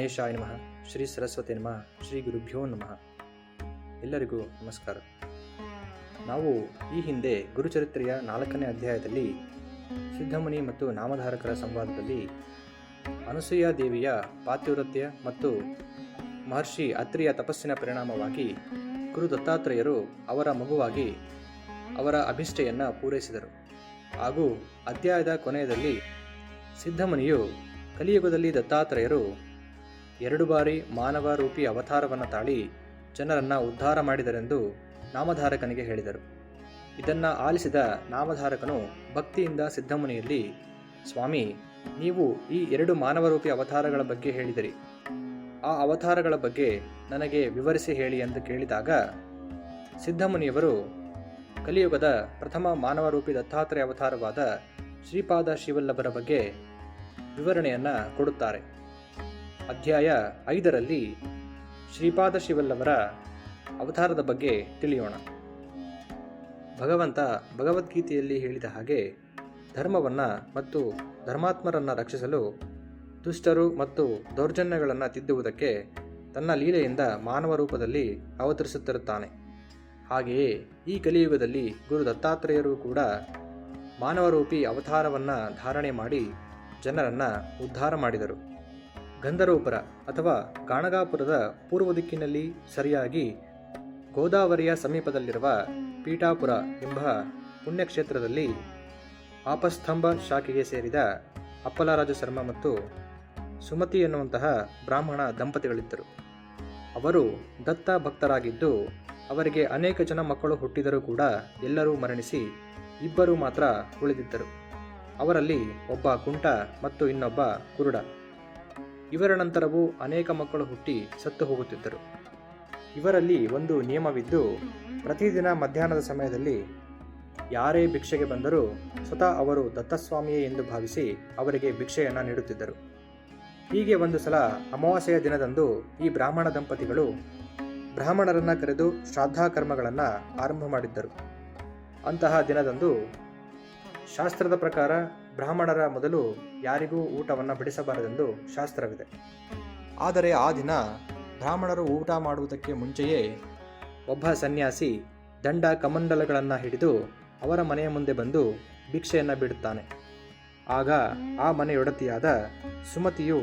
ಗಣೇಶಾಯ ನಮಃ. ಶ್ರೀ ಸರಸ್ವತಿ ನಮಃ. ಶ್ರೀ ಗುರುಭ್ಯೋ ನಮಃ. ಎಲ್ಲರಿಗೂ ನಮಸ್ಕಾರ. ನಾವು ಈ ಹಿಂದೆ ಗುರುಚರಿತ್ರೆಯ ನಾಲ್ಕನೇ ಅಧ್ಯಾಯದಲ್ಲಿ ಸಿದ್ಧಮುನಿ ಮತ್ತು ನಾಮಧಾರಕರ ಸಂವಾದದಲ್ಲಿ ಅನಸೂಯಾ ದೇವಿಯ ಪಾತಿವ್ರತ್ಯ ಮತ್ತು ಮಹರ್ಷಿ ಅತ್ರಿಯ ತಪಸ್ಸಿನ ಪರಿಣಾಮವಾಗಿ ಗುರು ದತ್ತಾತ್ರೇಯರು ಅವರ ಮಗುವಾಗಿ ಅವರ ಅಭಿಷ್ಠೆಯನ್ನು ಪೂರೈಸಿದರು. ಹಾಗೂ ಅಧ್ಯಾಯದ ಕೊನೆಯಲ್ಲಿ ಸಿದ್ಧಮುನಿಯು ಕಲಿಯುಗದಲ್ಲಿ ದತ್ತಾತ್ರೇಯರು ಎರಡು ಬಾರಿ ಮಾನವ ರೂಪಿ ಅವತಾರವನ್ನು ತಾಳಿ ಜನರನ್ನು ಉದ್ಧಾರ ಮಾಡಿದರೆಂದು ನಾಮಧಾರಕನಿಗೆ ಹೇಳಿದರು. ಇದನ್ನು ಆಲಿಸಿದ ನಾಮಧಾರಕನು ಭಕ್ತಿಯಿಂದ ಸಿದ್ಧಮುನಿಯಲ್ಲಿ, ಸ್ವಾಮಿ, ನೀವು ಈ ಎರಡು ಮಾನವರೂಪಿ ಅವತಾರಗಳ ಬಗ್ಗೆ ಹೇಳಿದಿರಿ. ಆ ಅವತಾರಗಳ ಬಗ್ಗೆ ನನಗೆ ವಿವರಿಸಿ ಹೇಳಿ ಎಂದು ಕೇಳಿದಾಗ, ಸಿದ್ಧಮುನಿಯವರು ಕಲಿಯುಗದ ಪ್ರಥಮ ಮಾನವರೂಪಿ ದತ್ತಾತ್ರೇಯ ಅವತಾರವಾದ ಶ್ರೀಪಾದ ಶಿವಲ್ಲಭರ ಬಗ್ಗೆ ವಿವರಣೆಯನ್ನು ಕೊಡುತ್ತಾರೆ. ಅಧ್ಯಾಯ ಐದರಲ್ಲಿ ಶ್ರೀಪಾದ ಶಿವಲ್ಲವರ ಅವತಾರದ ಬಗ್ಗೆ ತಿಳಿಯೋಣ. ಭಗವಂತ ಭಗವದ್ಗೀತೆಯಲ್ಲಿ ಹೇಳಿದ ಹಾಗೆ ಧರ್ಮವನ್ನು ಮತ್ತು ಧರ್ಮಾತ್ಮರನ್ನು ರಕ್ಷಿಸಲು ದುಷ್ಟರು ಮತ್ತು ದೌರ್ಜನ್ಯಗಳನ್ನು ತಿದ್ದುವುದಕ್ಕೆ ತನ್ನ ಲೀಲೆಯಿಂದ ಮಾನವ ರೂಪದಲ್ಲಿ ಅವತರಿಸುತ್ತಿರುತ್ತಾನೆ. ಹಾಗೆಯೇ ಈ ಕಲಿಯುಗದಲ್ಲಿ ಗುರು ದತ್ತಾತ್ರೇಯರು ಕೂಡ ಮಾನವರೂಪಿ ಅವತಾರವನ್ನು ಧಾರಣೆ ಮಾಡಿ ಜನರನ್ನು ಉದ್ಧಾರ ಮಾಡಿದರು. ಗಂಧರ್ವಪುರ ಅಥವಾ ಕಾಣಗಾಪುರದ ಪೂರ್ವ ದಿಕ್ಕಿನಲ್ಲಿ ಸರಿಯಾಗಿ ಗೋದಾವರಿಯ ಸಮೀಪದಲ್ಲಿರುವ ಪೀಠಾಪುರ ಎಂಬ ಪುಣ್ಯಕ್ಷೇತ್ರದಲ್ಲಿ ಆಪಸ್ತಂಭ ಶಾಖೆಗೆ ಸೇರಿದ ಅಪ್ಪಲರಾಜ ಶರ್ಮ ಮತ್ತು ಸುಮತಿ ಎನ್ನುವಂತಹ ಬ್ರಾಹ್ಮಣ ದಂಪತಿಗಳಿದ್ದರು. ಅವರು ದತ್ತ ಭಕ್ತರಾಗಿದ್ದು ಅವರಿಗೆ ಅನೇಕ ಜನ ಮಕ್ಕಳು ಹುಟ್ಟಿದರೂ ಕೂಡ ಎಲ್ಲರೂ ಮರಣಿಸಿ ಇಬ್ಬರು ಮಾತ್ರ ಉಳಿದಿದ್ದರು. ಅವರಲ್ಲಿ ಒಬ್ಬ ಕುಂಟ ಮತ್ತು ಇನ್ನೊಬ್ಬ ಕುರುಡ. ಇವರ ನಂತರವೂ ಅನೇಕ ಮಕ್ಕಳು ಹುಟ್ಟಿ ಸತ್ತು ಹೋಗುತ್ತಿದ್ದರು. ಇವರಲ್ಲಿ ಒಂದು ನಿಯಮವಿದ್ದು, ಪ್ರತಿದಿನ ಮಧ್ಯಾಹ್ನದ ಸಮಯದಲ್ಲಿ ಯಾರೇ ಭಿಕ್ಷೆಗೆ ಬಂದರೂ ಸ್ವತಃ ಅವರು ದತ್ತಸ್ವಾಮಿಯೇ ಎಂದು ಭಾವಿಸಿ ಅವರಿಗೆ ಭಿಕ್ಷೆಯನ್ನು ನೀಡುತ್ತಿದ್ದರು. ಹೀಗೆ ಒಂದು ಸಲ ಅಮಾವಾಸ್ಯೆಯ ದಿನದಂದು ಈ ಬ್ರಾಹ್ಮಣ ದಂಪತಿಗಳು ಬ್ರಾಹ್ಮಣರನ್ನು ಕರೆದು ಶ್ರಾದ್ದ ಕರ್ಮಗಳನ್ನು ಆರಂಭ ಮಾಡಿದ್ದರು. ಅಂತಹ ದಿನದಂದು ಶಾಸ್ತ್ರದ ಪ್ರಕಾರ ಬ್ರಾಹ್ಮಣರ ಮೊದಲು ಯಾರಿಗೂ ಊಟವನ್ನು ಬಡಿಸಬಾರದೆಂದು ಶಾಸ್ತ್ರವಿದೆ. ಆದರೆ ಆ ದಿನ ಬ್ರಾಹ್ಮಣರು ಊಟ ಮಾಡುವುದಕ್ಕೆ ಮುಂಚೆಯೇ ಒಬ್ಬ ಸನ್ಯಾಸಿ ದಂಡ ಕಮಂಡಲಗಳನ್ನು ಹಿಡಿದು ಅವರ ಮನೆಯ ಮುಂದೆ ಬಂದು ಭಿಕ್ಷೆಯನ್ನು ಬಿಡುತ್ತಾನೆ. ಆಗ ಆ ಮನೆಯೊಡತಿಯಾದ ಸುಮತಿಯು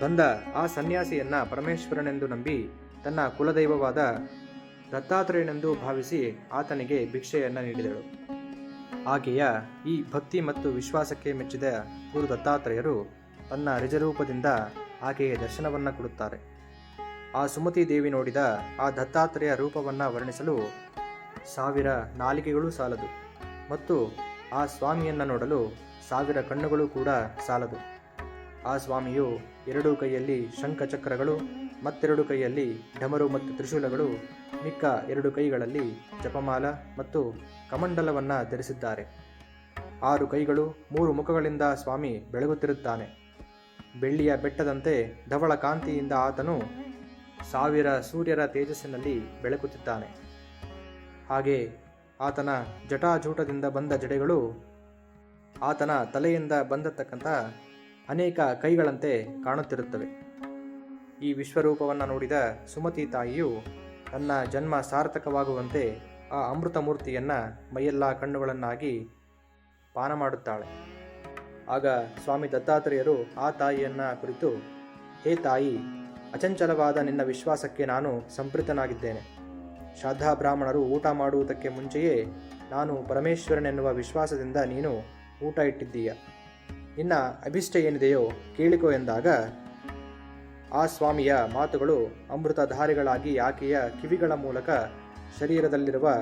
ಬಂದ ಆ ಸನ್ಯಾಸಿಯನ್ನ ಪರಮೇಶ್ವರನೆಂದು ನಂಬಿ ತನ್ನ ಕುಲದೈವವಾದ ದತ್ತಾತ್ರೇಯನೆಂದು ಭಾವಿಸಿ ಆತನಿಗೆ ಭಿಕ್ಷೆಯನ್ನು ನೀಡಿದಳು. ಹಾಗೆಯ ಈ ಭಕ್ತಿ ಮತ್ತು ವಿಶ್ವಾಸಕ್ಕೆ ಮೆಚ್ಚಿದ ಗುರು ದತ್ತಾತ್ರೇಯರು ತನ್ನ ನಿಜರೂಪದಿಂದ ಆಕೆಯ ದರ್ಶನವನ್ನು ಕೊಡುತ್ತಾರೆ. ಆ ಸುಮತಿ ದೇವಿ ನೋಡಿದ ಆ ದತ್ತಾತ್ರೇಯ ರೂಪವನ್ನು ವರ್ಣಿಸಲು ಸಾವಿರ ನಾಲಿಗೆಗಳು ಸಾಲದು ಮತ್ತು ಆ ಸ್ವಾಮಿಯನ್ನು ನೋಡಲು ಸಾವಿರ ಕಣ್ಣುಗಳು ಕೂಡ ಸಾಲದು. ಆ ಸ್ವಾಮಿಯು ಎರಡೂ ಕೈಯಲ್ಲಿ ಶಂಖಚಕ್ರಗಳು ಮತ್ತೆರಡು ಕೈಯಲ್ಲಿ ಡಮರು ಮತ್ತು ತ್ರಿಶೂಲಗಳು, ಮಿಕ್ಕ ಎರಡು ಕೈಗಳಲ್ಲಿ ಜಪಮಾಲ ಮತ್ತು ಕಮಂಡಲವನ್ನು ಧರಿಸಿದ್ದಾರೆ. ಆರು ಕೈಗಳು ಮೂರು ಮುಖಗಳಿಂದ ಸ್ವಾಮಿ ಬೆಳಗುತ್ತಿರುತ್ತಾನೆ. ಬೆಳ್ಳಿಯ ಬೆಟ್ಟದಂತೆ ಧವಳ ಕಾಂತಿಯಿಂದ ಆತನು ಸಾವಿರ ಸೂರ್ಯರ ತೇಜಸ್ಸಿನಲ್ಲಿ ಬೆಳಕುತ್ತಿದ್ದಾನೆ. ಹಾಗೆ ಆತನ ಜಟಾಜೂಟದಿಂದ ಬಂದ ಜಡೆಗಳು ಆತನ ತಲೆಯಿಂದ ಬಂದತಕ್ಕಂಥ ಅನೇಕ ಕೈಗಳಂತೆ ಕಾಣುತ್ತಿರುತ್ತವೆ. ಈ ವಿಶ್ವರೂಪವನ್ನು ನೋಡಿದ ಸುಮತಿ ತಾಯಿಯು ತನ್ನ ಜನ್ಮ ಸಾರ್ಥಕವಾಗುವಂತೆ ಆ ಅಮೃತ ಮೂರ್ತಿಯನ್ನು ಮೈಯೆಲ್ಲ ಕಣ್ಣುಗಳನ್ನಾಗಿ ಪಾನ ಮಾಡುತ್ತಾಳೆ. ಆಗ ಸ್ವಾಮಿ ದತ್ತಾತ್ರೇಯರು ಆ ತಾಯಿಯನ್ನ ಕುರಿತು, ಹೇ ತಾಯಿ, ಅಚಂಚಲವಾದ ನಿನ್ನ ವಿಶ್ವಾಸಕ್ಕೆ ನಾನು ಸಂಪೃತನಾಗಿದ್ದೇನೆ ಶ್ರದ್ಧಾ ಬ್ರಾಹ್ಮಣರು ಊಟ ಮಾಡುವುದಕ್ಕೆ ಮುಂಚೆಯೇ ನಾನು ಪರಮೇಶ್ವರನೆನ್ನುವ ವಿಶ್ವಾಸದಿಂದ ನೀನು ಊಟ ಇಟ್ಟಿದ್ದೀಯ. ನಿನ್ನ ಅಭಿಷ್ಟ ಏನಿದೆಯೋ ಕೇಳಿಕೋ ಎಂದಾಗ ಆ ಸ್ವಾಮಿಯ ಮಾತುಗಳು ಅಮೃತಧಾರಿಗಳಾಗಿ ಆಕೆಯ ಕಿವಿಗಳ ಮೂಲಕ ಶರೀರದಲ್ಲಿರುವ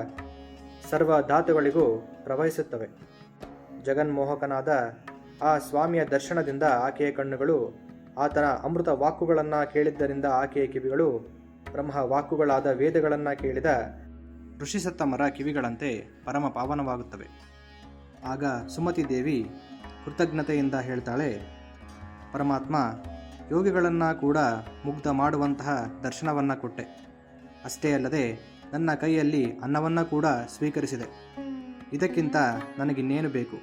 ಸರ್ವ ಧಾತುಗಳಿಗೂ ಪ್ರವಹಿಸುತ್ತವೆ. ಜಗನ್ಮೋಹಕನಾದ ಆ ಸ್ವಾಮಿಯ ದರ್ಶನದಿಂದ ಆಕೆಯ ಕಣ್ಣುಗಳು, ಆತನ ಅಮೃತ ವಾಕುಗಳನ್ನು ಕೇಳಿದ್ದರಿಂದ ಆಕೆಯ ಕಿವಿಗಳು, ಬ್ರಹ್ಮ ವಾಕುಗಳಾದ ವೇದಗಳನ್ನು ಕೇಳಿದ ಋಷಿಸತ್ತಮರ ಕಿವಿಗಳಂತೆ ಪರಮ ಪಾವನವಾಗುತ್ತವೆ. ಆಗ ಸುಮತಿ ದೇವಿ ಕೃತಜ್ಞತೆಯಿಂದ ಹೇಳ್ತಾಳೆ, ಪರಮಾತ್ಮ ಯೋಗಿಗಳನ್ನು ಕೂಡ ಮುಗ್ಧ ಮಾಡುವಂತಹ ದರ್ಶನವನ್ನು ಕೊಟ್ಟೆ. ಅಷ್ಟೇ ಅಲ್ಲದೆ ನನ್ನ ಕೈಯಲ್ಲಿ ಅನ್ನವನ್ನು ಕೂಡ ಸ್ವೀಕರಿಸಿದೆ. ಇದಕ್ಕಿಂತ ನನಗಿನ್ನೇನು ಬೇಕು?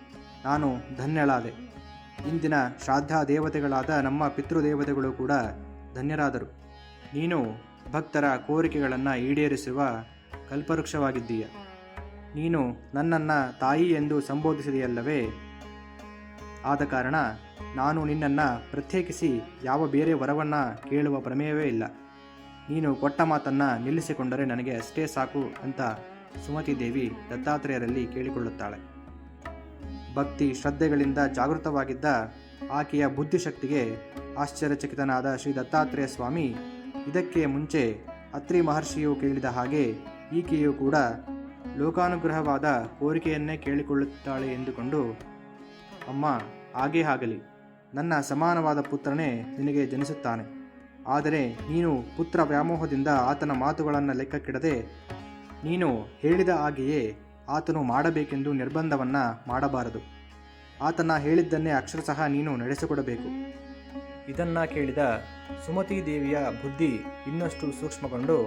ನಾನು ಧನ್ಯಳಾದೆ. ಇಂದಿನ ಶ್ರಾದ್ದ ದೇವತೆಗಳಾದ ನಮ್ಮ ಪಿತೃದೇವತೆಗಳು ಕೂಡ ಧನ್ಯರಾದರು. ನೀನು ಭಕ್ತರ ಕೋರಿಕೆಗಳನ್ನು ಈಡೇರಿಸುವ ಕಲ್ಪವೃಕ್ಷವಾಗಿದ್ದೀಯ. ನೀನು ನನ್ನನ್ನು ತಾಯಿ ಎಂದು ಸಂಬೋಧಿಸಿದೆಯಲ್ಲವೇ? ಆದ ಕಾರಣ ನಾನು ನಿನ್ನನ್ನು ಪ್ರತ್ಯೇಕಿಸಿ ಯಾವ ಬೇರೆ ವರವನ್ನು ಕೇಳುವ ಪ್ರಮೇಯವೇ ಇಲ್ಲ. ನೀನು ಕೊಟ್ಟ ಮಾತನ್ನು ನಿಲ್ಲಿಸಿಕೊಂಡರೆ ನನಗೆ ಅಷ್ಟೇ ಸಾಕು ಅಂತ ಸುಮತಿ ದೇವಿ ದತ್ತಾತ್ರೇಯರಲ್ಲಿ ಕೇಳಿಕೊಳ್ಳುತ್ತಾಳೆ. ಭಕ್ತಿ ಶ್ರದ್ಧೆಗಳಿಂದ ಜಾಗೃತವಾಗಿದ್ದ ಆಕೆಯ ಬುದ್ಧಿಶಕ್ತಿಗೆ ಆಶ್ಚರ್ಯಚಕಿತನಾದ ಶ್ರೀ ದತ್ತಾತ್ರೇಯ ಸ್ವಾಮಿ ಇದಕ್ಕೆ ಮುಂಚೆ ಅತ್ರಿ ಮಹರ್ಷಿಯು ಕೇಳಿದ ಹಾಗೆ ಈಕೆಯು ಕೂಡ ಲೋಕಾನುಗ್ರಹವಾದ ಕೋರಿಕೆಯನ್ನೇ ಕೇಳಿಕೊಳ್ಳುತ್ತಾಳೆ ಎಂದುಕೊಂಡು, ಅಮ್ಮ ಹಾಗೇ ಆಗಲಿ ನನ್ನ ಸಮಾನವಾದ ಪುತ್ರನೇ ನಿನಗೆ ಜನಿಸುತ್ತಾನೆ. ಆದರೆ ನೀನು ಪುತ್ರ ವ್ಯಾಮೋಹದಿಂದ ಆತನ ಮಾತುಗಳನ್ನು ಲೆಕ್ಕಕ್ಕಿಡದೆ, ನೀನು ಹೇಳಿದ ಹಾಗೆಯೇ ಆತನು ಮಾಡಬೇಕೆಂದು ನಿರ್ಬಂಧವನ್ನು ಮಾಡಬಾರದು. ಆತನ ಹೇಳಿದ್ದನ್ನೇ ಅಕ್ಷರಶಃ ನೀನು ನಡೆಸಿಕೊಡಬೇಕು. ಇದನ್ನು ಕೇಳಿದ ಸುಮತಿ ದೇವಿಯ ಬುದ್ಧಿ ಇನ್ನಷ್ಟು ಸೂಕ್ಷ್ಮಗೊಂಡು,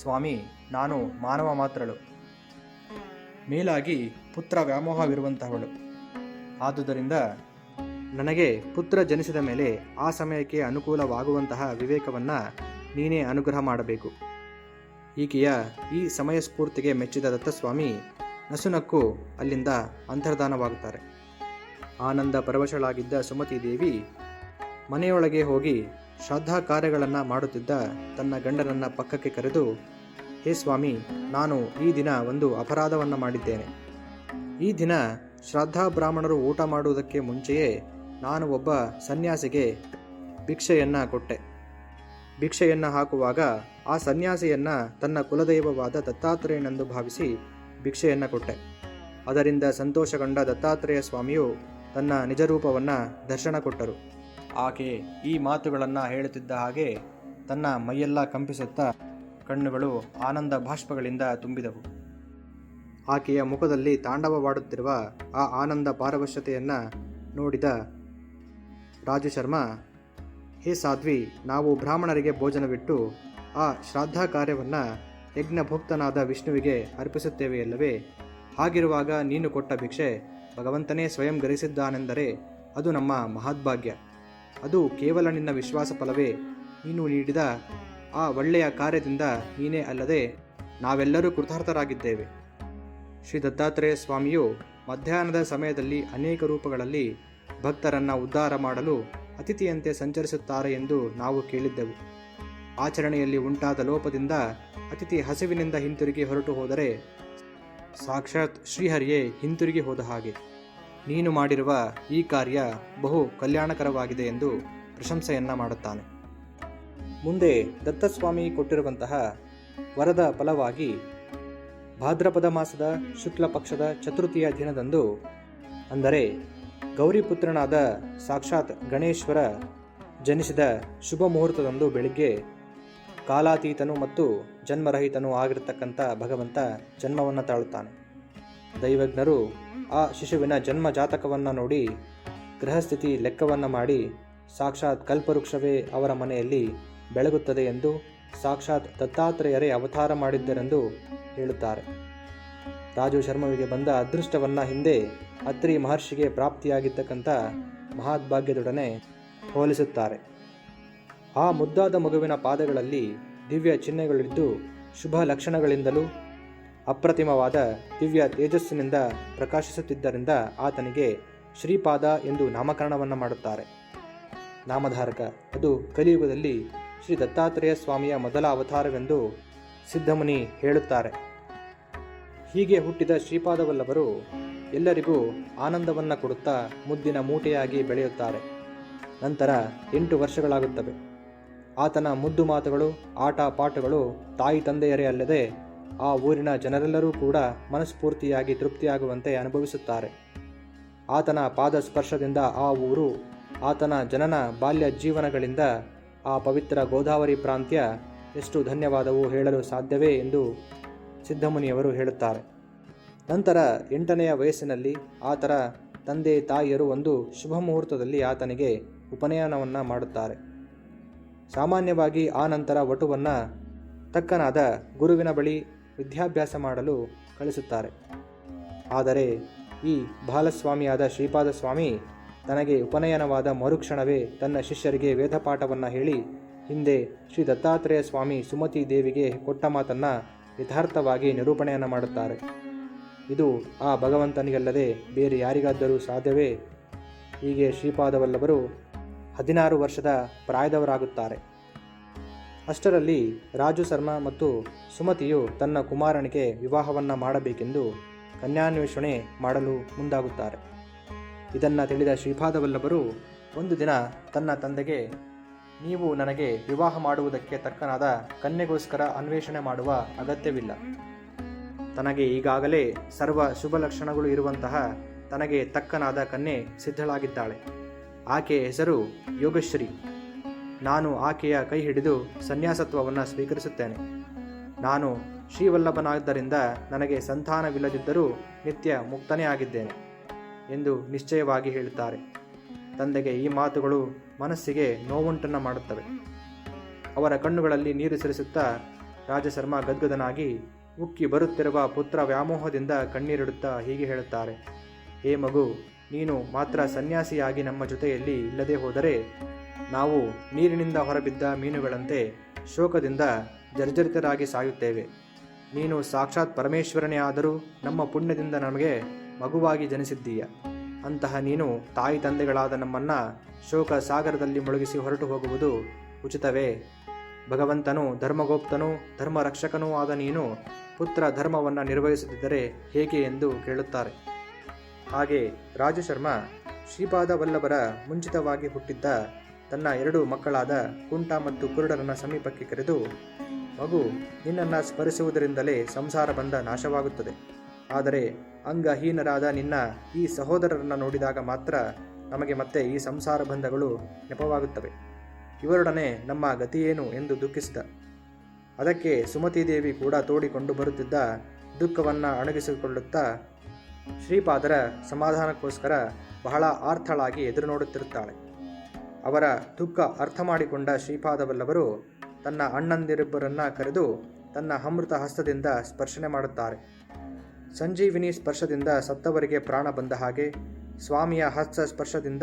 ಸ್ವಾಮಿ, ನಾನು ಮಾನವ ಮಾತ್ರಳು. ಮೇಲಾಗಿ ಪುತ್ರ ವ್ಯಾಮೋಹವಿರುವಂತಹವಳು. ಆದುದರಿಂದ ನನಗೆ ಪುತ್ರ ಜನಿಸಿದ ಮೇಲೆ ಆ ಸಮಯಕ್ಕೆ ಅನುಕೂಲವಾಗುವಂತಹ ವಿವೇಕವನ್ನು ನೀನೇ ಅನುಗ್ರಹ ಮಾಡಬೇಕು. ಈಕೆಯ ಈ ಸಮಯ ಸ್ಫೂರ್ತಿಗೆ ಮೆಚ್ಚಿದ ದತ್ತಸ್ವಾಮಿ ನಸುನಕ್ಕು ಅಲ್ಲಿಂದ ಅಂತರ್ಧಾನವಾಗುತ್ತಾರೆ. ಆನಂದ ಪರವಶಳಾಗಿದ್ದ ಸುಮತಿ ದೇವಿ ಮನೆಯೊಳಗೆ ಹೋಗಿ ಶ್ರದ್ಧಾ ಕಾರ್ಯಗಳನ್ನು ಮಾಡುತ್ತಿದ್ದ ತನ್ನ ಗಂಡನನ್ನ ಪಕ್ಕಕ್ಕೆ ಕರೆದು, ಹೇ ಸ್ವಾಮಿ, ನಾನು ಈ ದಿನ ಒಂದು ಅಪರಾಧವನ್ನು ಮಾಡಿದ್ದೇನೆ. ಈ ದಿನ ಶ್ರದ್ಧಾ ಬ್ರಾಹ್ಮಣರು ಊಟ ಮಾಡುವುದಕ್ಕೆ ಮುಂಚೆಯೇ ನಾನು ಒಬ್ಬ ಸನ್ಯಾಸಿಗೆ ಭಿಕ್ಷೆಯನ್ನ ಕೊಟ್ಟೆ. ಭಿಕ್ಷೆಯನ್ನ ಹಾಕುವಾಗ ಆ ಸನ್ಯಾಸಿಯನ್ನ ತನ್ನ ಕುಲದೈವವಾದ ದತ್ತಾತ್ರೇಯನೆಂದು ಭಾವಿಸಿ ಭಿಕ್ಷೆಯನ್ನ ಕೊಟ್ಟೆ. ಅದರಿಂದ ಸಂತೋಷಗೊಂಡ ದತ್ತಾತ್ರೇಯ ಸ್ವಾಮಿಯು ತನ್ನ ನಿಜರೂಪವನ್ನ ದರ್ಶನ ಕೊಟ್ಟರು. ಆಕೆ ಈ ಮಾತುಗಳನ್ನು ಹೇಳುತ್ತಿದ್ದ ಹಾಗೆ ತನ್ನ ಮೈಯೆಲ್ಲ ಕಂಪಿಸುತ್ತಾ ಕಣ್ಣುಗಳು ಆನಂದ ಬಾಷ್ಪಗಳಿಂದ ತುಂಬಿದವು. ಆಕೆಯ ಮುಖದಲ್ಲಿ ತಾಂಡವವಾಡುತ್ತಿರುವ ಆ ಆನಂದ ಪಾರವಶ್ಯತೆಯನ್ನು ನೋಡಿದ ರಾಜು ಹೇ ಸಾಧ್ವಿ, ನಾವು ಬ್ರಾಹ್ಮಣರಿಗೆ ಭೋಜನವಿಟ್ಟು ಆ ಶ್ರಾದ್ದ ಕಾರ್ಯವನ್ನು ಯಜ್ಞಭೋಕ್ತನಾದ ವಿಷ್ಣುವಿಗೆ ಅರ್ಪಿಸುತ್ತೇವೆಯಲ್ಲವೇ ಹಾಗಿರುವಾಗ ನೀನು ಕೊಟ್ಟ ಭಿಕ್ಷೆ ಭಗವಂತನೇ ಸ್ವಯಂ ಗರಿಸಿದ್ದಾನೆಂದರೆ ಅದು ನಮ್ಮ ಮಹದ್ಭಾಗ್ಯ. ಅದು ಕೇವಲ ನಿನ್ನ ವಿಶ್ವಾಸ ಫಲವೇ. ನೀನು ನೀಡಿದ ಆ ಒಳ್ಳೆಯ ಕಾರ್ಯದಿಂದ ನೀನೇ ಅಲ್ಲದೆ ನಾವೆಲ್ಲರೂ ಕೃತಾರ್ಥರಾಗಿದ್ದೇವೆ. ಶ್ರೀ ದತ್ತಾತ್ರೇಯ ಸ್ವಾಮಿಯು ಮಧ್ಯಾಹ್ನದ ಸಮಯದಲ್ಲಿ ಅನೇಕ ರೂಪಗಳಲ್ಲಿ ಭಕ್ತರನ್ನು ಉದ್ಧಾರ ಮಾಡಲು ಅತಿಥಿಯಂತೆ ಸಂಚರಿಸುತ್ತಾರೆ ಎಂದು ನಾವು ಕೇಳಿದ್ದೆವು. ಆಚರಣೆಯಲ್ಲಿ ಉಂಟಾದ ಲೋಪದಿಂದ ಅತಿಥಿ ಹಸಿವಿನಿಂದ ಹಿಂತಿರುಗಿ ಹೊರಟು ಹೋದರೆ ಸಾಕ್ಷಾತ್ ಶ್ರೀಹರಿಯೇ ಹಿಂತಿರುಗಿ ಹೋದ ಹಾಗೆ. ನೀನು ಮಾಡಿರುವ ಈ ಕಾರ್ಯ ಬಹು ಕಲ್ಯಾಣಕರವಾಗಿದೆ ಎಂದು ಪ್ರಶಂಸೆಯನ್ನ ಮಾಡುತ್ತಾನೆ. ಮುಂದೆ ದತ್ತಸ್ವಾಮಿ ಕೊಟ್ಟಿರುವಂತಹ ವರದ ಫಲವಾಗಿ ಭಾದ್ರಪದ ಮಾಸದ ಶುಕ್ಲ ಪಕ್ಷದ ಚತುರ್ಥಿಯ ದಿನದಂದು ಅಂದರೆ ಗೌರಿಪುತ್ರನಾದ ಸಾಕ್ಷಾತ್ ಗಣೇಶ್ವರ ಜನಿಸಿದ ಶುಭ ಮುಹೂರ್ತದಂದು ಬೆಳಿಗ್ಗೆ ಕಾಲಾತೀತನು ಮತ್ತು ಜನ್ಮರಹಿತನೂ ಆಗಿರತಕ್ಕಂಥ ಭಗವಂತ ಜನ್ಮವನ್ನು ತಾಳುತ್ತಾನೆ. ದೈವಜ್ಞರು ಆ ಶಿಶುವಿನ ಜನ್ಮ ಜಾತಕವನ್ನು ನೋಡಿ ಗೃಹಸ್ಥಿತಿ ಲೆಕ್ಕವನ್ನು ಮಾಡಿ ಸಾಕ್ಷಾತ್ ಕಲ್ಪವೃಕ್ಷವೇ ಅವರ ಮನೆಯಲ್ಲಿ ಬೆಳಗುತ್ತದೆ ಎಂದು ಸಾಕ್ಷಾತ್ ದತ್ತಾತ್ರೇಯರೇ ಅವತಾರ ಮಾಡಿದ್ದರೆಂದು ಹೇಳುತ್ತಾರೆ. ರಾಜು ಶರ್ಮವಿಗೆ ಬಂದ ಅದೃಷ್ಟವನ್ನ ಹಿಂದೆ ಅತ್ರಿ ಮಹರ್ಷಿಗೆ ಪ್ರಾಪ್ತಿಯಾಗಿದ್ದಕ್ಕಂಥ ಮಹಾದ್ಭಾಗ್ಯದೊಡನೆ ಹೋಲಿಸುತ್ತಾರೆ. ಆ ಮುದ್ದಾದ ಮಗುವಿನ ಪಾದಗಳಲ್ಲಿ ದಿವ್ಯ ಚಿಹ್ನೆಗಳಿದ್ದು ಶುಭ ಲಕ್ಷಣಗಳಿಂದಲೂ ಅಪ್ರತಿಮವಾದ ದಿವ್ಯ ತೇಜಸ್ಸಿನಿಂದ ಪ್ರಕಾಶಿಸುತ್ತಿದ್ದರಿಂದ ಆತನಿಗೆ ಶ್ರೀಪಾದ ಎಂದು ನಾಮಕರಣವನ್ನು ಮಾಡುತ್ತಾರೆ. ನಾಮಧಾರಕ, ಅದು ಕಲಿಯುಗದಲ್ಲಿ ಶ್ರೀ ದತ್ತಾತ್ರೇಯ ಸ್ವಾಮಿಯ ಮೊದಲ ಅವತಾರವೆಂದು ಸಿದ್ಧಮುನಿ ಹೇಳುತ್ತಾರೆ. ಹೀಗೆ ಹುಟ್ಟಿದ ಶ್ರೀಪಾದವಲ್ಲಭರು ಎಲ್ಲರಿಗೂ ಆನಂದವನ್ನು ಕೊಡುತ್ತಾ ಮುದ್ದಿನ ಮೂಟೆಯಾಗಿ ಬೆಳೆಯುತ್ತಾರೆ. ನಂತರ ಎಂಟು ವರ್ಷಗಳಾಗುತ್ತವೆ. ಆತನ ಮುದ್ದು ಮಾತುಗಳು, ಆಟ ಪಾಠಗಳು ತಾಯಿ ತಂದೆಯರೇ ಅಲ್ಲದೆ ಆ ಊರಿನ ಜನರೆಲ್ಲರೂ ಕೂಡ ಮನಸ್ಫೂರ್ತಿಯಾಗಿ ತೃಪ್ತಿಯಾಗುವಂತೆ ಅನುಭವಿಸುತ್ತಾರೆ. ಆತನ ಪಾದ ಸ್ಪರ್ಶದಿಂದ ಆ ಊರು, ಆತನ ಜನನ ಬಾಲ್ಯ ಜೀವನಗಳಿಂದ ಆ ಪವಿತ್ರ ಗೋದಾವರಿ ಪ್ರಾಂತ್ಯ ಎಷ್ಟು ಧನ್ಯವಾದವು ಹೇಳಲು ಸಾಧ್ಯವೇ ಎಂದು ಸಿದ್ಧಮುನಿಯವರು ಹೇಳುತ್ತಾರೆ. ನಂತರ ಎಂಟನೆಯ ವಯಸ್ಸಿನಲ್ಲಿ ಆತರ ತಂದೆ ತಾಯಿಯರು ಒಂದು ಶುಭ ಮುಹೂರ್ತದಲ್ಲಿ ಆತನಿಗೆ ಉಪನಯನವನ್ನು ಮಾಡುತ್ತಾರೆ. ಸಾಮಾನ್ಯವಾಗಿ ಆ ನಂತರ ವಟುವನ್ನು ತಕ್ಕನಾದ ಗುರುವಿನ ಬಳಿ ವಿದ್ಯಾಭ್ಯಾಸ ಮಾಡಲು ಕಳಿಸುತ್ತಾರೆ. ಆದರೆ ಈ ಬಾಲಸ್ವಾಮಿಯಾದ ಶ್ರೀಪಾದ ಸ್ವಾಮಿ ತನಗೆ ಉಪನಯನವಾದ ಮರುಕ್ಷಣವೇ ತನ್ನ ಶಿಷ್ಯರಿಗೆ ವೇದಪಾಠವನ್ನು ಹೇಳಿ, ಹಿಂದೆ ಶ್ರೀ ದತ್ತಾತ್ರೇಯ ಸ್ವಾಮಿ ಸುಮತಿ ದೇವಿಗೆ ಕೊಟ್ಟ ಮಾತನ್ನು ಯಥಾರ್ಥವಾಗಿ ನಿರೂಪಣೆಯನ್ನು ಮಾಡುತ್ತಾರೆ. ಇದು ಆ ಭಗವಂತನಿಗಲ್ಲದೆ ಬೇರೆ ಯಾರಿಗಾದರೂ ಸಾಧ್ಯವೇ? ಹೀಗೆ ಶ್ರೀಪಾದವಲ್ಲವರು ಹದಿನಾರು ವರ್ಷದ ಪ್ರಾಯದವರಾಗುತ್ತಾರೆ. ಅಷ್ಟರಲ್ಲಿ ರಾಜು ಶರ್ಮಾ ಮತ್ತು ಸುಮತಿಯು ತನ್ನ ಕುಮಾರನಿಗೆ ವಿವಾಹವನ್ನು ಮಾಡಬೇಕೆಂದು ಕನ್ಯಾನ್ವೇಷಣೆ ಮಾಡಲು ಮುಂದಾಗುತ್ತಾರೆ. ಇದನ್ನು ತಿಳಿದ ಶ್ರೀಪಾದವಲ್ಲಭರು, ಒಂದು ದಿನ ತನ್ನ ತಂದೆಗೆ, ನೀವು ನನಗೆ ವಿವಾಹ ಮಾಡುವುದಕ್ಕೆ ತಕ್ಕನಾದ ಕನ್ಯೆಗೋಸ್ಕರ ಅನ್ವೇಷಣೆ ಮಾಡುವ ಅಗತ್ಯವಿಲ್ಲ. ತನಗೆ ಈಗಾಗಲೇ ಸರ್ವ ಶುಭ ಲಕ್ಷಣಗಳು ಇರುವಂತಹ ತನಗೆ ತಕ್ಕನಾದ ಕನ್ಯೆ ಸಿದ್ಧಳಾಗಿದ್ದಾಳೆ. ಆಕೆಯ ಹೆಸರು ಯೋಗಶ್ರೀ. ನಾನು ಆಕೆಯ ಕೈ ಹಿಡಿದು ಸನ್ಯಾಸತ್ವವನ್ನು ಸ್ವೀಕರಿಸುತ್ತೇನೆ. ನಾನು ಶ್ರೀವಲ್ಲಭನಾದ್ದರಿಂದ ನನಗೆ ಸಂತಾನವಿಲ್ಲದಿದ್ದರೂ ನಿತ್ಯ ಮುಕ್ತನೇ ಆಗಿದ್ದೇನೆ. ಎಂದು ನಿಶ್ಚಯವಾಗಿ ಹೇಳುತ್ತಾರೆ. ತಂದೆಗೆ ಈ ಮಾತುಗಳು ಮನಸ್ಸಿಗೆ ನೋವುಂಟನ್ನು ಮಾಡುತ್ತವೆ. ಅವರ ಕಣ್ಣುಗಳಲ್ಲಿ ನೀರು ಸುರಿಸುತ್ತಾ ರಾಜಶರ್ಮ ಗದ್ಗದನಾಗಿ ಉಕ್ಕಿ ಬರುತ್ತಿರುವ ಪುತ್ರ ವ್ಯಾಮೋಹದಿಂದ ಕಣ್ಣೀರಿಡುತ್ತಾ ಹೀಗೆ ಹೇಳುತ್ತಾರೆ. ಹೇ ಮಗು, ನೀನು ಮಾತ್ರ ಸನ್ಯಾಸಿಯಾಗಿ ನಮ್ಮ ಜೊತೆಯಲ್ಲಿ ಇಲ್ಲದೆ ಹೋದರೆ ನಾವು ನೀರಿನಿಂದ ಹೊರಬಿದ್ದ ಮೀನುಗಳಂತೆ ಶೋಕದಿಂದ ಜರ್ಜರಿತರಾಗಿ ಸಾಯುತ್ತೇವೆ. ನೀನು ಸಾಕ್ಷಾತ್ ಪರಮೇಶ್ವರನೇ ಆದರೂ ನಮ್ಮ ಪುಣ್ಯದಿಂದ ನಮಗೆ ಮಗುವಾಗಿ ಜನಿಸಿದ್ದೀಯ. ಅಂತಹ ನೀನು ತಾಯಿ ತಂದೆಗಳಾದ ನಮ್ಮನ್ನ ಶೋಕ ಸಾಗರದಲ್ಲಿ ಮುಳುಗಿಸಿ ಹೊರಟು ಹೋಗುವುದು ಉಚಿತವೇ. ಭಗವಂತನು ಧರ್ಮಗೋಪ್ತನೂ ಧರ್ಮ ರಕ್ಷಕನೂ ಆದ ನೀನು ಪುತ್ರ ಧರ್ಮವನ್ನು ನಿರ್ವಹಿಸುತ್ತಿದ್ದರೆ ಹೇಗೆ ಎಂದು ಕೇಳುತ್ತಾರೆ. ಹಾಗೆ ರಾಜಶರ್ಮ ಶರ್ಮಾ ಶ್ರೀಪಾದ ವಲ್ಲಭರ ಮುಂಚಿತವಾಗಿ ಹುಟ್ಟಿದ್ದ ತನ್ನ ಎರಡು ಮಕ್ಕಳಾದ ಕುಂಟ ಮತ್ತು ಕುರುಡರನ್ನ ಸಮೀಪಕ್ಕೆ ಕರೆದು, ಮಗು, ನಿನ್ನನ್ನು ಸ್ಮರಿಸುವುದರಿಂದಲೇ ಸಂಸಾರ ಬಂದ ನಾಶವಾಗುತ್ತದೆ. ಆದರೆ ಅಂಗಹೀನರಾದ ನಿನ್ನ ಈ ಸಹೋದರರನ್ನು ನೋಡಿದಾಗ ಮಾತ್ರ ನಮಗೆ ಮತ್ತೆ ಈ ಸಂಸಾರ ಬಂಧಗಳು ನೆಪವಾಗುತ್ತವೆ. ಇವರೊಡನೆ ನಮ್ಮ ಗತಿಯೇನು ಎಂದು ದುಃಖಿಸಿದ. ಅದಕ್ಕೆ ಸುಮತಿದೇವಿ ಕೂಡ ತೋಡಿಕೊಂಡು ಬರುತ್ತಿದ್ದ ದುಃಖವನ್ನು ಅಣಗಿಸಿಕೊಳ್ಳುತ್ತಾ ಶ್ರೀಪಾದರ ಸಮಾಧಾನಕ್ಕೋಸ್ಕರ ಬಹಳ ಆರ್ಥಳಾಗಿ ಎದುರು ನೋಡುತ್ತಿರುತ್ತಾಳೆ ಅವರ ದುಃಖ ಅರ್ಥ ಮಾಡಿಕೊಂಡ ಶ್ರೀಪಾದವಲ್ಲವರು ತನ್ನ ಅಣ್ಣಂದಿರಿಬ್ಬರನ್ನ ಕರೆದು ತನ್ನ ಅಮೃತ ಹಸ್ತದಿಂದ ಸ್ಪರ್ಶನೆ ಮಾಡುತ್ತಾರೆ. ಸಂಜೀವಿನಿ ಸ್ಪರ್ಶದಿಂದ ಸತ್ತವರಿಗೆ ಪ್ರಾಣ ಬಂದ ಹಾಗೆ ಸ್ವಾಮಿಯ ಹಸ್ತ ಸ್ಪರ್ಶದಿಂದ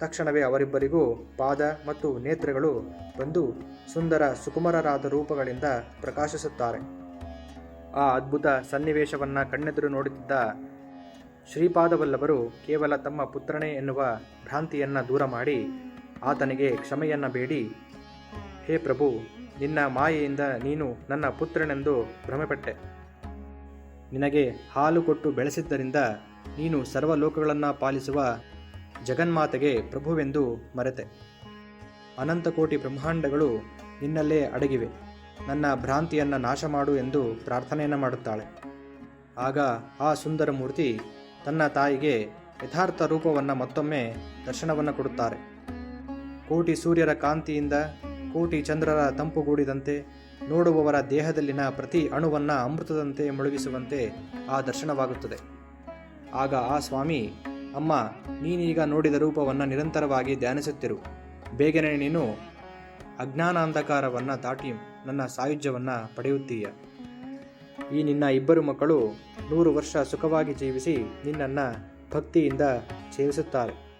ತಕ್ಷಣವೇ ಅವರಿಬ್ಬರಿಗೂ ಪಾದ ಮತ್ತು ನೇತ್ರಗಳು ಬಂದು ಸುಂದರ ಸುಕುಮಾರರಾದ ರೂಪಗಳಿಂದ ಪ್ರಕಾಶಿಸುತ್ತಾರೆ. ಆ ಅದ್ಭುತ ಸನ್ನಿವೇಶವನ್ನು ಕಣ್ಣೆದುರು ನೋಡುತ್ತಿದ್ದ ಶ್ರೀಪಾದವಲ್ಲವರು ಕೇವಲ ತಮ್ಮ ಪುತ್ರನೇ ಎನ್ನುವ ಭ್ರಾಂತಿಯನ್ನು ದೂರ ಮಾಡಿ ಆತನಿಗೆ ಕ್ಷಮೆಯನ್ನ ಬೇಡಿ. ಹೇ ಪ್ರಭು, ನಿನ್ನ ಮಾಯೆಯಿಂದ ನೀನು ನನ್ನ ಪುತ್ರನೆಂದು ಭ್ರಮೆಪಟ್ಟೆ. ನಿನಗೆ ಹಾಲು ಕೊಟ್ಟು ಬೆಳೆಸಿದ್ದರಿಂದ ನೀನು ಸರ್ವಲೋಕಗಳನ್ನು ಪಾಲಿಸುವ ಜಗನ್ಮಾತೆಗೆ ಪ್ರಭುವೆಂದು ಮರೆತೆ. ಅನಂತಕೋಟಿ ಬ್ರಹ್ಮಾಂಡಗಳು ನಿನ್ನಲ್ಲೇ ಅಡಗಿವೆ. ನನ್ನ ಭ್ರಾಂತಿಯನ್ನು ನಾಶ ಮಾಡು ಎಂದು ಪ್ರಾರ್ಥನೆಯನ್ನು ಮಾಡುತ್ತಾಳೆ. ಆಗ ಆ ಸುಂದರ ಮೂರ್ತಿ ತನ್ನ ತಾಯಿಗೆ ಯಥಾರ್ಥ ರೂಪವನ್ನು ಮತ್ತೊಮ್ಮೆ ದರ್ಶನವನ್ನು ಕೊಡುತ್ತಾರೆ. ಕೋಟಿ ಸೂರ್ಯರ ಕಾಂತಿಯಿಂದ ಕೋಟಿ ಚಂದ್ರರ ತಂಪುಗೂಡಿದಂತೆ ನೋಡುವವರ ದೇಹದಲ್ಲಿನ ಪ್ರತಿ ಅಣುವನ್ನು ಅಮೃತದಂತೆ ಮುಳುಗಿಸುವಂತೆ ಆ ದರ್ಶನವಾಗುತ್ತದೆ. ಆಗ ಆ ಸ್ವಾಮಿ, ಅಮ್ಮ, ನೀನೀಗ ನೋಡಿದ ರೂಪವನ್ನು ನಿರಂತರವಾಗಿ ಧ್ಯಾನಿಸುತ್ತಿರು. ಬೇಗನೆ ನೀನು ಅಜ್ಞಾನಾಂಧಕಾರವನ್ನು ದಾಟಿ ನನ್ನ ಸಾಯುಜ್ಯವನ್ನು ಪಡೆಯುತ್ತೀಯ. ಈ ನಿನ್ನ ಇಬ್ಬರು ಮಕ್ಕಳು ನೂರು ವರ್ಷ ಸುಖವಾಗಿ ಜೀವಿಸಿ ನಿನ್ನನ್ನು ಭಕ್ತಿಯಿಂದ ಸೇವಿಸುತ್ತಾರೆ.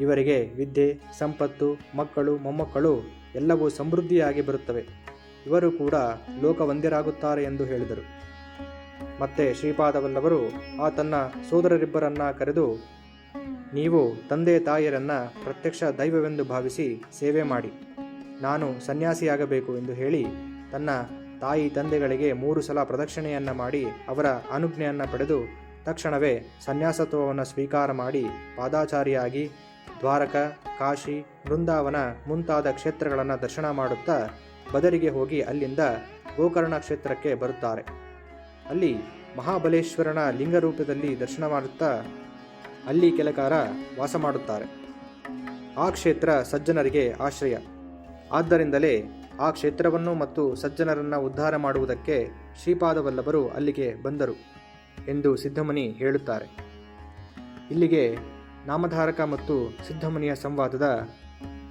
ಇವರಿಗೆ ವಿದ್ಯೆ, ಸಂಪತ್ತು, ಮಕ್ಕಳು, ಮೊಮ್ಮಕ್ಕಳು ಎಲ್ಲವೂ ಸಮೃದ್ಧಿಯಾಗಿ ಬರುತ್ತವೆ. ಇವರು ಕೂಡ ಲೋಕವಂದ್ಯರಾಗುತ್ತಾರೆ ಎಂದು ಹೇಳಿದರು. ಮತ್ತೆ ಶ್ರೀಪಾದವಲ್ಲವರು ಆ ತನ್ನ ಸೋದರರಿಬ್ಬರನ್ನ ಕರೆದು, ನೀವು ತಂದೆ ತಾಯಿಯರನ್ನ ಪ್ರತ್ಯಕ್ಷ ದೈವವೆಂದು ಭಾವಿಸಿ ಸೇವೆ ಮಾಡಿ. ನಾನು ಸನ್ಯಾಸಿಯಾಗಬೇಕು ಎಂದು ಹೇಳಿ ತನ್ನ ತಾಯಿ ತಂದೆಗಳಿಗೆ ಮೂರು ಸಲ ಪ್ರದಕ್ಷಿಣೆಯನ್ನ ಮಾಡಿ ಅವರ ಅನುಜ್ಞೆಯನ್ನು ಪಡೆದು ತಕ್ಷಣವೇ ಸನ್ಯಾಸತ್ವವನ್ನು ಸ್ವೀಕಾರ ಮಾಡಿ ಪಾದಾಚಾರಿಯಾಗಿ ದ್ವಾರಕ, ಕಾಶಿ ಬೃಂದಾವನ ಮುಂತಾದ ಕ್ಷೇತ್ರಗಳನ್ನು ದರ್ಶನ ಮಾಡುತ್ತಾ ಬದರಿಗೆ ಹೋಗಿ ಅಲ್ಲಿಂದ ಗೋಕರ್ಣ ಕ್ಷೇತ್ರಕ್ಕೆ ಬರುತ್ತಾರೆ. ಅಲ್ಲಿ ಮಹಾಬಲೇಶ್ವರನ ಲಿಂಗರೂಪದಲ್ಲಿ ದರ್ಶನ ಮಾಡುತ್ತಾ ಅಲ್ಲಿ ಕೆಲಕಾರ ವಾಸ ಮಾಡುತ್ತಾರೆ. ಆ ಕ್ಷೇತ್ರ ಸಜ್ಜನರಿಗೆ ಆಶ್ರಯ. ಆದ್ದರಿಂದಲೇ ಆ ಕ್ಷೇತ್ರವನ್ನು ಮತ್ತು ಸಜ್ಜನರನ್ನು ಉದ್ಧಾರ ಮಾಡುವುದಕ್ಕೆ ಶ್ರೀಪಾದವಲ್ಲಭರು ಅಲ್ಲಿಗೆ ಬಂದರು ಎಂದು ಸಿದ್ಧಮುನಿ ಹೇಳುತ್ತಾರೆ. ಇಲ್ಲಿಗೆ ನಾಮಧಾರಕ ಮತ್ತು ಸಿದ್ಧಮುನಿಯ ಸಂವಾದದ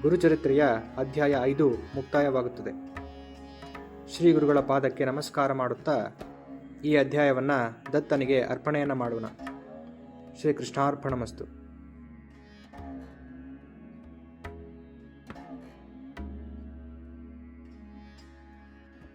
ಗುರುಚರಿತ್ರೆಯ ಅಧ್ಯಾಯ ಐದು ಮುಕ್ತಾಯವಾಗುತ್ತದೆ. ಶ್ರೀ ಗುರುಗಳ ಪಾದಕ್ಕೆ ನಮಸ್ಕಾರ ಮಾಡುತ್ತಾ ಈ ಅಧ್ಯಾಯವನ್ನು ದತ್ತನಿಗೆ ಅರ್ಪಣೆಯನ್ನು ಮಾಡೋಣ. ಶ್ರೀ ಕೃಷ್ಣಾರ್ಪಣಮಸ್ತು